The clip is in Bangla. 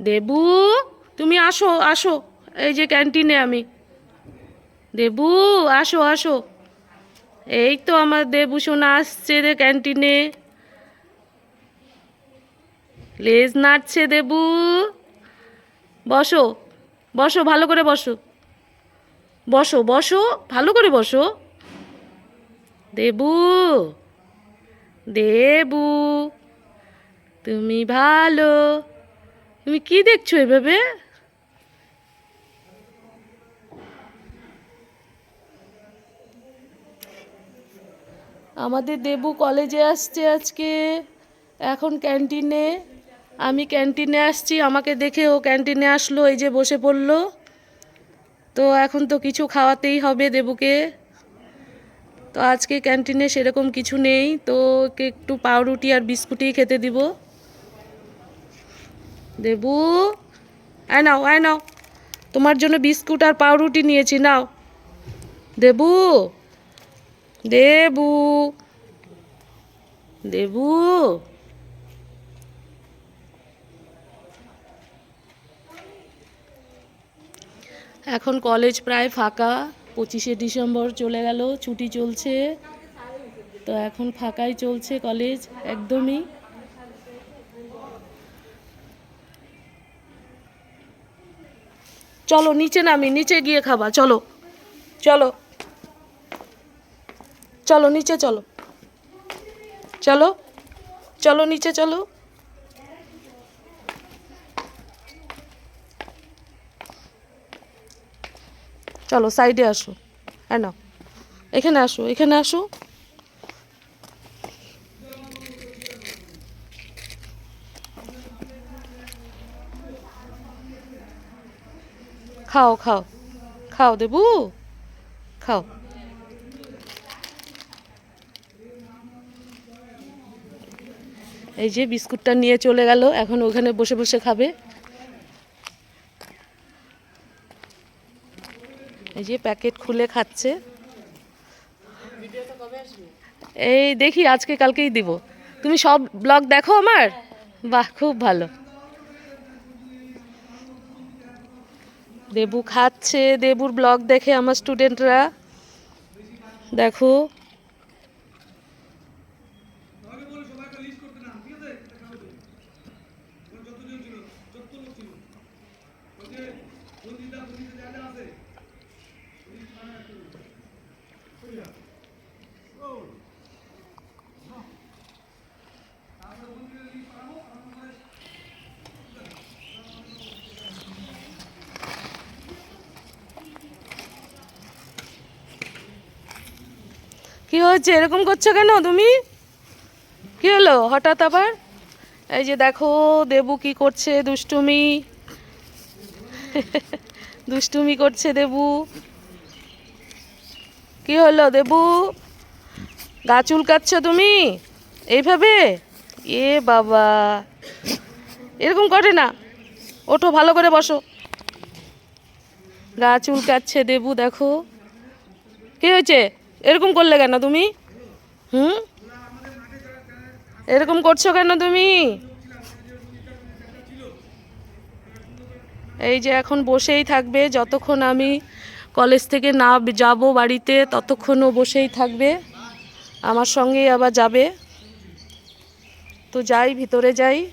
দেবু, তুমি আসো আসো। এই যে ক্যান্টিনে আমি। দেবু, আসো আসো। এই তো আমার দেবু সোনা আসছে রে ক্যান্টিনে। লেজ নাড়ছে দেবু। বসো বসো, ভালো করে বসো। বসো বসো, ভালো করে বসো। দেবু দেবু, তুমি ভালো। তুমি কি দেখছ এভাবে? আমাদের দেবু কলেজে আসছে আজকে, এখন ক্যান্টিনে। আমি ক্যান্টিনে আসছি, আমাকে দেখে ও ক্যান্টিনে আসলো, এই যে বসে পড়ল। তো এখন তো কিছু খাওয়াতেই হবে দেবুকে। তো আজকে ক্যান্টিনে সেরকম কিছু নেই, তো একটু পাউরুটি আর বিস্কুটই খেতে দিব। দেবু। আয় নাও আয় নাও। তোমার জন্য বিস্কুট আর পাউরুটি নিয়েছি, নাও। দেবু দেবু দেবু। এখন কলেজ প্রায় ফাঁকা, পঁচিশে ডিসেম্বর চলে গেল, ছুটি চলছে। তো এখন ফাঁকাই চলছে কলেজ, একদমই। চলো, নিচে নামি, নিচে গিয়ে খাবা, চলো। চলো। চলো, নিচে চলো। চলো। চলো, নিচে চলো। চলো, সাইডে আসো। হ্যাঁ না এখানে আসো এখানে আসো। খাও খাও। খাও, দেবু। খাও। এই যে বিস্কুটটা নিয়ে চলে গেল, এখন ওখানে বসে বসে খাবে। এই যে প্যাকেট খুলে খাচ্ছে। এই দেখি আজকে কালকেই দিব। তুমি সব ব্লগ দেখো আমার? বাহ, খুব ভালো। দেবু খাচ্ছে দেবুর ব্লগ দেখে আমার স্টুডেন্টরা দেখো। কি হয়েছে? এরকম করছ কেন তুমি? কি হলো হঠাৎ আবার? এই যে দেখো, দেবু কি করছে? দুষ্টুমি। দুষ্টুমি করছে দেবু। কি হলো দেবু? গা চুলকাচ্ছ তুমি? এইভাবে? এ বাবা। এরকম করে না। ওঠো, ভালো করে বসো। গা চুলকাচ্ছে দেবু, দেখো। কি হয়েছে? এরকম করলে কেন তুমি? হুম? এরকম করছ কেন তুমি? এই যে এখন বসেই থাকবে, যতক্ষণ আমি কলেজ থেকে না যাব বাড়িতে ততক্ষণও বসেই থাকবে। আমার সঙ্গেই আবার যাবে। তো যাই, ভিতরে যাই।